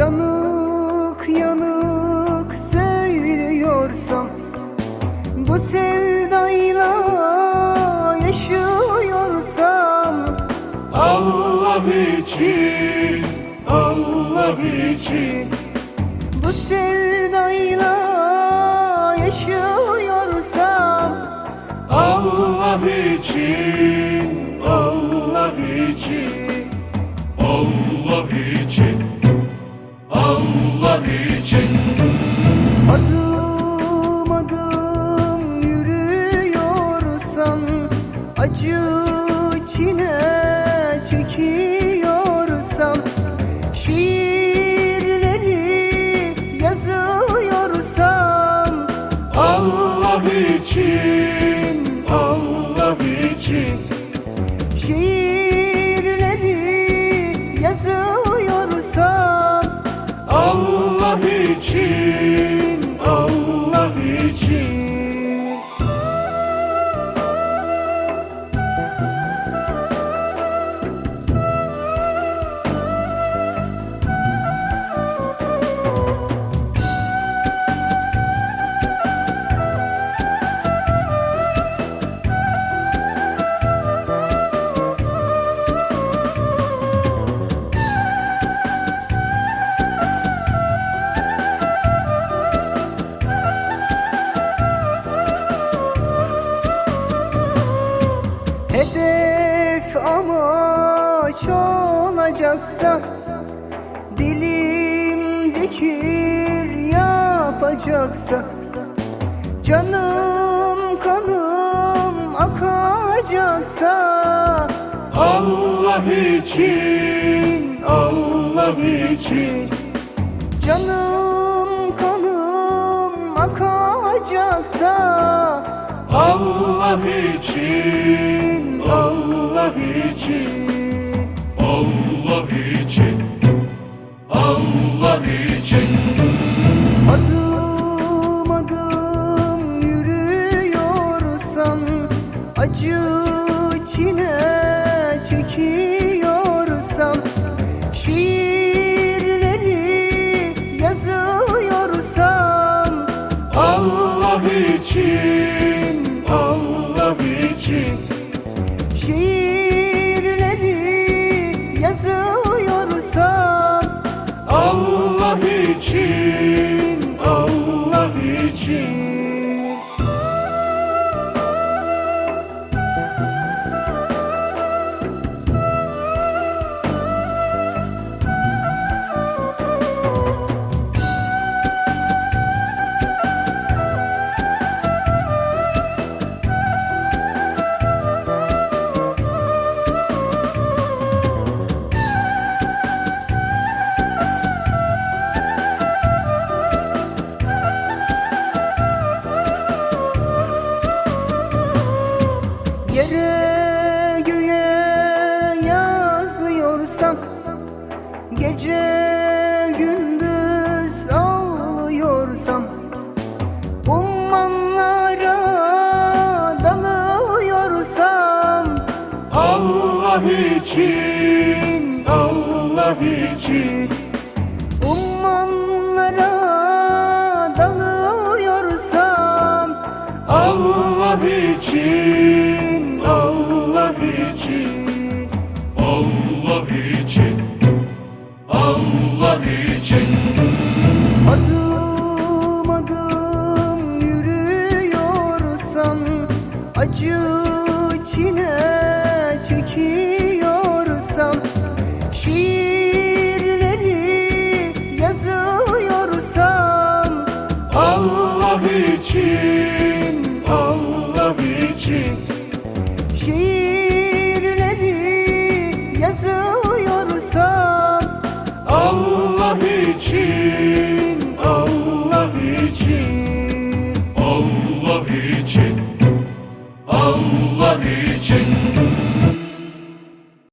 Yanık yanık söylüyorsam Bu sevdayla yaşıyorsam Allah için, Allah için. Bu sevdayla yaşıyorsam Allah için, Allah için. Allah için için Adım adım yürüyorsam Acı çile çekiyorsam Şiirleri yazıyorsam Allah için, Allah için Şiirleri Hedef amaç olacaksa Dilim zikir yapacaksa Canım kanım akacaksa Allah için, Allah için. Canım kanım akacaksa Allah için, Allah için. Allah için, Allah için. Adım adım yürüyorsam Acı çile çekiyorsam Şiirleri yazıyorsam Allah için, için, Allah için. Ummanlara dalıyorsam Allah için, Allah için. Allah için, Allah için